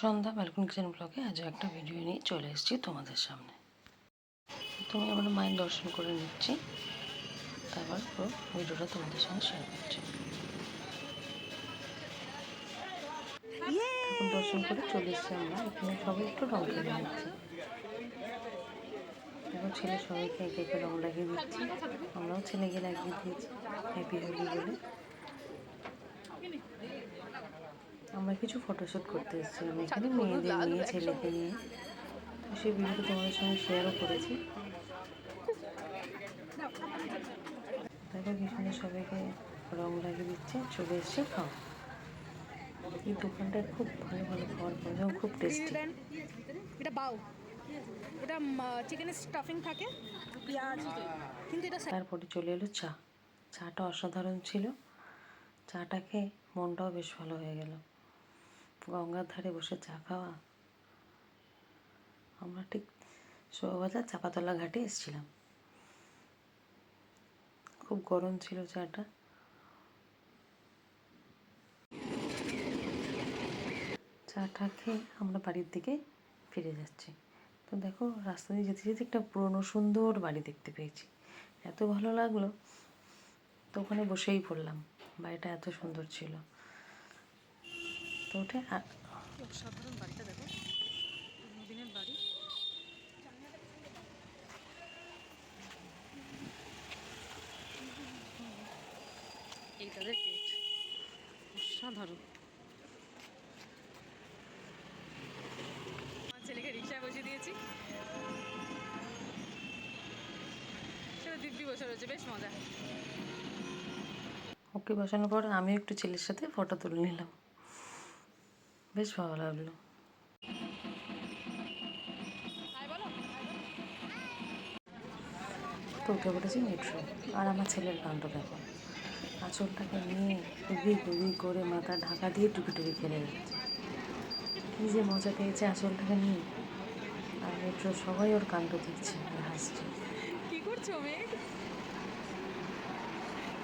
সন্ধ্যা ব্যালকন kitchen ব্লগে আজও একটা ভিডিও নিয়ে চলে এসেছি তোমাদের সামনে। তুমি আমার মায়ের দর্শন করে নিচ্ছি। তারপর পুরো ভিডিওটা তোমাদের সঙ্গে শেয়ার করছি। দর্শন করে চলে এসেছি আমরা। এখানে সবাই একটু রং খেলে নিচ্ছি। এখন ছেলে সবাইকে একে একে রং লাগিয়ে দিচ্ছি। আমরাও ছেলেকে লাগিয়ে দিয়েছি। হ্যাপি হোলি বলে। আমরা কিছু ফটোশ্যুট করতে এসেছিলাম এখানে মেয়েদের নিয়ে ছেলেকে নিয়ে। তো সেই ভিডিওটা তোমাদের সঙ্গে শেয়ারও করেছি। দেখো কি সুন্দর সবাইকে রং লাগিয়ে দিচ্ছে চলে এসছে খাওয়া। এই দোকানটায় খুব ভালো ভালো খাবার পাওয়া যায় খুব টেস্টি এটা বাউ এটা চিকেনের স্টাফিং থাকে। পেঁয়াজ। কিন্তু এটা তারপরে চলে এলো চা। চাটা অসাধারণ ছিল। চাটা খেয়ে মনটাও বেশ ভালো হয়ে গেল। গঙ্গার ধারে বসে চা খাওয়া। আমরা ঠিক শোভাবাজার চাপাতলা ঘাটে এসেছিলাম। খুব গরম ছিল চাটা। চাটা খেয়ে আমরা বাড়ির দিকে ফিরে যাচ্ছি। তো দেখো, রাস্তা দিয়ে যেতে যেতে একটা পুরনো সুন্দর বাড়ি দেখতে পেয়েছি। এত ভালো লাগল, তো ওখানে বসেই পড়লাম। বাড়িটা এত সুন্দর ছিল। তো ওটা আ- অসাধারণ বাড়িটা দেখো দিনের বাড়ি। এই তাদের গেট অসাধারণ। আমার ছেলেকে রিক্সায় বসিয়ে দিয়েছি। সেটা দিব্যি বসে রয়েছে বেশ মজা। ওকে বসানোর পর আমিও একটু ছেলের সাথে ফটো তুলে নিলাম। বেশ ভালো লাগল। তো উঠে পড়েছি মেট্রো আর আমার ছেলের কাণ্ড দেখো। আঁচলটাকে নিয়ে উবি উবি করে মাথা ঢাকা দিয়ে টুকি টুকি খেলে যাচ্ছে কী যে মজা পেয়েছে আঁচলটাকে নিয়ে। আর মেট্রো সবাই ওর কাণ্ড দেখছে আর হাসছে। কি করছ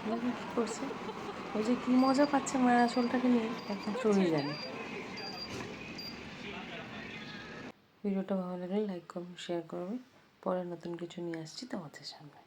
কী করছে? ও যে কী মজা পাচ্ছে মায়ের আঁচলটাকে নিয়ে একমাত্র ওই জানে ভিডিওটা ভালো লাগলে লাইক করুন শেয়ার করবেন। পরে নতুন কিছু নিয়ে আসছি তোমাদের সামনে।